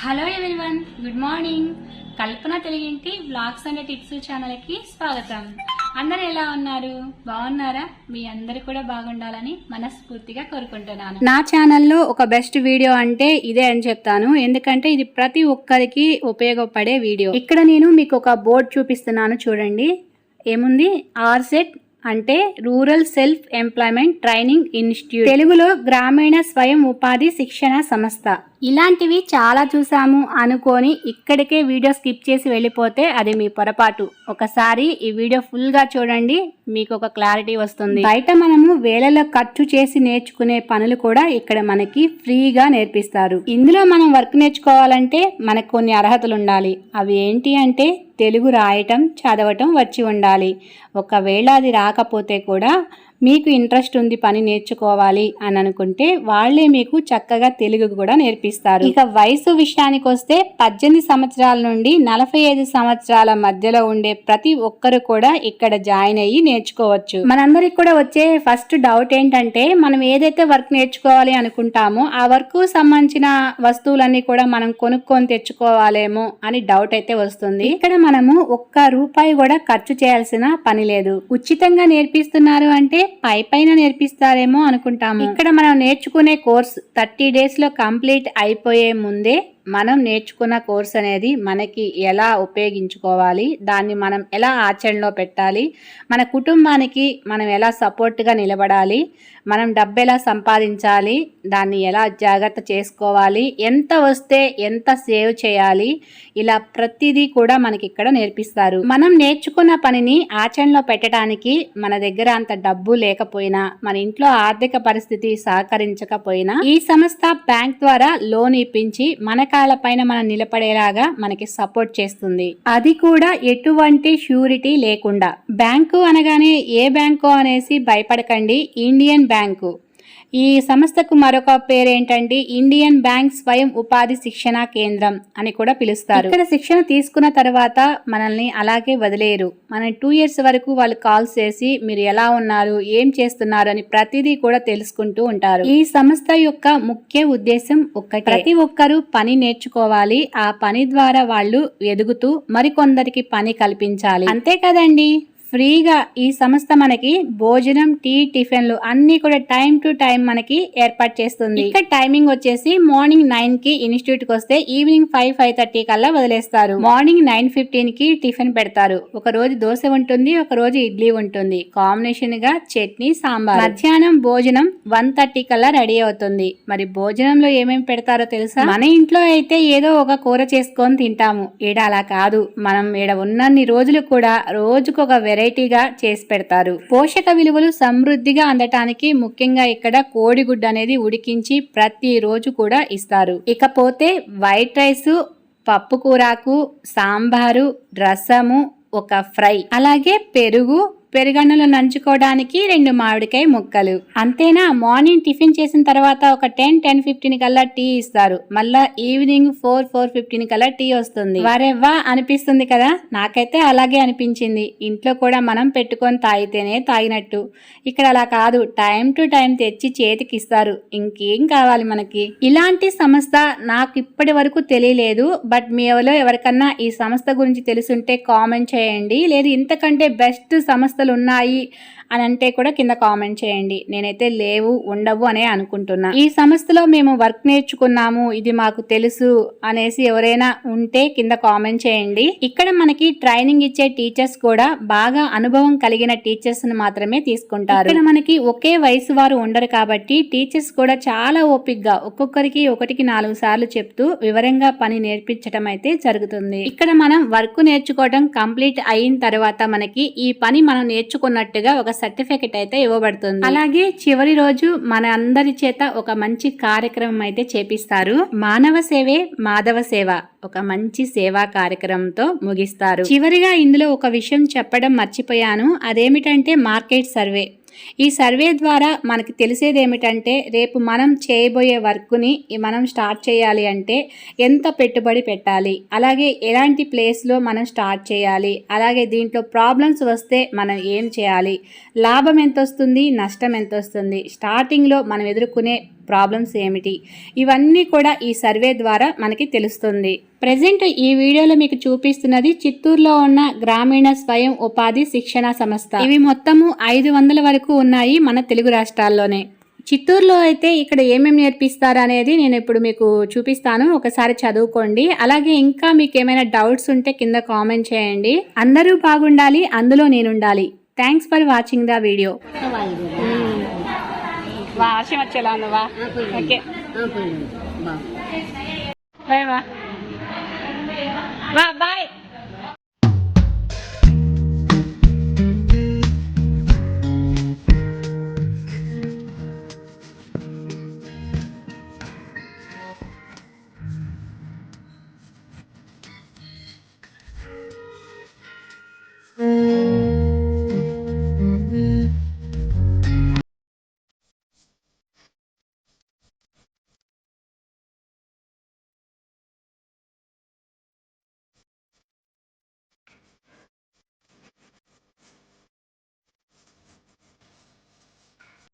Hello everyone good morning Kalpana తెలుగింటి vlogs and tips ఛానల్కి స్వాగతం. అందరు ఎలా ఉన్నారు? బాగున్నారా? మీ అందరు కూడా బాగుండాలని మనస్ఫూర్తిగా కోరుకుంటున్నాను. నా ఛానల్లో ఒక బెస్ట్ వీడియో అంటే ఇదే అని చెప్తాను. ఎందుకంటే ఇది ప్రతి ఒక్కరికి ఉపయోగపడే వీడియో. ఇక్కడ నేను మీకు ఒక బోర్డు చూపిస్తున్నాను చూడండి. ఏముంది? ఆర్సెట్ అంటే rural self employment training institute. తెలుగులో గ్రామీణ స్వయం ఉపాధి శిక్షణ సంస్థ. ఇలాంటివి చాలా చూసాము అనుకొని ఇక్కడికే వీడియో స్కిప్ చేసి వెళ్ళిపోతే అది మీ పొరపాటు. ఒకసారి ఈ వీడియో ఫుల్గా చూడండి మీకు ఒక క్లారిటీ వస్తుంది. బయట మనము వేలలో ఖర్చు చేసి నేర్చుకునే పనులు కూడా ఇక్కడ మనకి ఫ్రీగా నేర్పిస్తారు. ఇందులో మనం వర్క్ నేర్చుకోవాలంటే మనకు కొన్ని అర్హతలు ఉండాలి. అవి ఏంటి అంటే తెలుగు రాయటం చదవటం వచ్చి ఉండాలి. ఒకవేళ అది రాకపోతే కూడా మీకు ఇంట్రెస్ట్ ఉంది పని నేర్చుకోవాలి అని అనుకుంటే వాళ్ళే మీకు చక్కగా తెలుగు కూడా నేర్పిస్తారు. ఇక వయసు విషయానికి వస్తే పద్దెనిమిది సంవత్సరాల నుండి నలభై ఐదు సంవత్సరాల మధ్యలో ఉండే ప్రతి ఒక్కరు కూడా ఇక్కడ జాయిన్ అయ్యి నేర్చుకోవచ్చు. మనందరికి కూడా వచ్చే ఫస్ట్ డౌట్ ఏంటంటే మనం ఏదైతే వర్క్ నేర్చుకోవాలి అనుకుంటామో ఆ వర్క్ సంబంధించిన వస్తువులన్నీ కూడా మనం కొనుక్కొని తెచ్చుకోవాలేమో అని డౌట్ అయితే వస్తుంది. ఇక్కడ మనము ఒక్క రూపాయి కూడా ఖర్చు చేయాల్సిన పని లేదు. ఉచితంగా నేర్పిస్తున్నారు అంటే పై పైన నేర్పిస్తారేమో అనుకుంటాము. ఇక్కడ మనం నేర్చుకునే కోర్స్ థర్టీ డేస్లో కంప్లీట్ అయిపోయే ముందే మనం నేర్చుకున్న కోర్స్ అనేది మనకి ఎలా ఉపయోగించుకోవాలి దాన్ని మనం ఎలా ఆచరణలో పెట్టాలి మన కుటుంబానికి మనం ఎలా సపోర్ట్గా నిలబడాలి మనం డబ్బు ఎలా సంపాదించాలి దాన్ని ఎలా జాగ్రత్త చేసుకోవాలి ఎంత వస్తే ఎంత సేవ్ చేయాలి ఇలా ప్రతిదీ కూడా మనకి ఇక్కడ నేర్పిస్తారు. మనం నేర్చుకున్న పనిని ఆచరణలో పెట్టడానికి మన దగ్గర అంత డబ్బు లేకపోయినా మన ఇంట్లో ఆర్థిక పరిస్థితి సహకరించకపోయినా ఈ సంస్థ బ్యాంక్ ద్వారా లోన్ ఇప్పించి మన పైన మనం నిలబడేలాగా మనకి సపోర్ట్ చేస్తుంది. అది కూడా ఎటువంటి ష్యూరిటీ లేకుండా. బ్యాంకు అనగానే ఏ బ్యాంకు అనేసి భయపడకండి. Indian bank. ఈ సంస్థకు మరొక పేరేంటండి? ఇండియన్ బ్యాంక్ స్వయం ఉపాధి శిక్షణ కేంద్రం అని కూడా పిలుస్తారు. ఇక్కడ శిక్షణ తీసుకున్న తర్వాత మనల్ని అలాగే వదిలేరు మన టూ ఇయర్స్ వరకు వాళ్ళు కాల్ చేసి మీరు ఎలా ఉన్నారు ఏం చేస్తున్నారు అని ప్రతిదీ కూడా తెలుసుకుంటూ ఉంటారు. ఈ సంస్థ యొక్క ముఖ్య ఉద్దేశం ఒక్కటి. ప్రతి ఒక్కరూ పని నేర్చుకోవాలి. ఆ పని ద్వారా వాళ్ళు ఎదుగుతూ మరికొందరికి పని కల్పించాలి. అంతే కదండి? ఫ్రీగా ఈ సంస్థ మనకి భోజనం టీ టిఫిన్లు అన్ని కూడా టైం టు టైం మనకి ఏర్పాటు చేస్తుంది. ఇక్కడ టైమింగ్ వచ్చేసి మార్నింగ్ నైన్కి ఇన్స్టిట్యూట్కి వస్తే ఈవినింగ్ ఫైవ్ ఫైవ్ థర్టీ కల్లా వదిలేస్తారు. మార్నింగ్ నైన్ ఫిఫ్టీన్కి టిఫిన్ పెడతారు. ఒక రోజు దోశ ఉంటుంది ఒక రోజు ఇడ్లీ ఉంటుంది. కాంబినేషన్గా చట్నీ సాంబార్. మధ్యాహ్నం భోజనం వన్ థర్టీ కల్లా రెడీ అవుతుంది. మరి భోజనంలో ఏమేమి పెడతారో తెలుసా? మన ఇంట్లో అయితే ఏదో ఒక కూర చేసుకొని తింటాము. ఈడ అలా కాదు. మనం ఈడ ఉన్నన్ని రోజులు కూడా రోజుకొక వెరైటీగా చేసి పెడతారు. పోషక విలువలు సమృద్ధిగా అందటానికి ముఖ్యంగా ఇక్కడ కోడిగుడ్డు అనేది ఉడికించి ప్రతి రోజు కూడా ఇస్తారు. ఇకపోతే వైట్ రైస్ పప్పు కూరాకు సాంబారు రసము ఒక ఫ్రై అలాగే పెరుగు పెరుగన్నులు నంచుకోవడానికి రెండు మామిడికాయ ముక్కలు. అంతేనా? మార్నింగ్ టిఫిన్ చేసిన తర్వాత ఒక టెన్ టెన్ ఫిఫ్టీన్ కల్లా టీ ఇస్తారు. మళ్ళా ఈవినింగ్ ఫోర్ ఫోర్ ఫిఫ్టీన్ కల్లా టీ వస్తుంది. వారెవ్వా? అనిపిస్తుంది కదా? నాకైతే అలాగే అనిపించింది. ఇంట్లో కూడా మనం పెట్టుకొని తాగితేనే తాగినట్టు. ఇక్కడ అలా కాదు. టైం టు టైం తెచ్చి చేతికి ఇస్తారు ఇంకేం కావాలి మనకి? ఇలాంటి సంస్థ నాకు ఇప్పటి వరకు తెలియలేదు. బట్ మీ ఎవరో ఎవరికన్నా ఈ సంస్థ గురించి తెలుసుంటే కామెంట్ చేయండి. లేదు ఇంతకంటే బెస్ట్ సంస్థ సంస్థలు అని అంటే కూడా కింద కామెంట్ చేయండి. నేనైతే లేవు ఉండవు అనే అనుకుంటున్నా. ఈ సంస్థలో మేము వర్క్ నేర్చుకున్నాము ఇది మాకు తెలుసు అనేసి ఎవరైనా ఉంటే కింద కామెంట్ చేయండి. ఇక్కడ మనకి ట్రైనింగ్ ఇచ్చే టీచర్స్ కూడా బాగా అనుభవం కలిగిన టీచర్స్ను మాత్రమే తీసుకుంటారు. ఇక్కడ మనకి ఒకే వయసు వారు ఉండరు కాబట్టి టీచర్స్ కూడా చాలా ఓపిక్ ఒక్కొక్కరికి ఒకటికి నాలుగు సార్లు చెప్తూ వివరంగా పని నేర్పించడం అయితే జరుగుతుంది. ఇక్కడ మనం వర్క్ నేర్చుకోవడం కంప్లీట్ అయిన తర్వాత మనకి ఈ పని మనం నేర్చుకున్నట్టుగా ఒక సర్టిఫికెట్ అయితే ఇవ్వబడుతుంది. అలాగే చివరి రోజు మన అందరి చేత ఒక మంచి కార్యక్రమం అయితే చేపిస్తారు. మానవ సేవే మాధవ సేవ. ఒక మంచి సేవా కార్యక్రమంతో ముగిస్తారు. చివరిగా ఇందులో ఒక విషయం చెప్పడం మర్చిపోయాను. అదేమిటంటే మార్కెట్ సర్వే. ఈ సర్వే ద్వారా మనకి తెలిసేది ఏమిటంటే రేపు మనం చేయబోయే వర్క్ని మనం స్టార్ట్ చేయాలి అంటే ఎంత పెట్టుబడి పెట్టాలి? అలాగే ఎలాంటి ప్లేస్లో మనం స్టార్ట్ చేయాలి? అలాగే దీంట్లో ప్రాబ్లమ్స్ వస్తే మనం ఏం చేయాలి? లాభం ఎంత వస్తుంది నష్టం ఎంత వస్తుంది స్టార్టింగ్లో మనం ఎదుర్కొనే ప్రాబ్లమ్స్ ఏమిటి? ఇవన్నీ కూడా ఈ సర్వే ద్వారా మనకి తెలుస్తుంది. ప్రజెంట్ ఈ వీడియోలో మీకు చూపిస్తున్నది చిత్తూరులో ఉన్న గ్రామీణ స్వయం ఉపాధి శిక్షణ సంస్థ. ఇవి మొత్తము ఐదు వందల వరకు ఉన్నాయి మన తెలుగు రాష్ట్రాల్లోనే. చిత్తూరులో అయితే ఇక్కడ ఏమేమి నేర్పిస్తారు అనేది నేను ఇప్పుడు మీకు చూపిస్తాను. ఒకసారి చదువుకోండి. అలాగే ఇంకా మీకు ఏమైనా డౌట్స్ ఉంటే కింద కామెంట్ చేయండి. అందరూ బాగుండాలి అందులో నేను ఉండాలి thanks for watching the video. வா அவசியம் வச்சலாம் வந்து வா ஓகே வா வா பாய்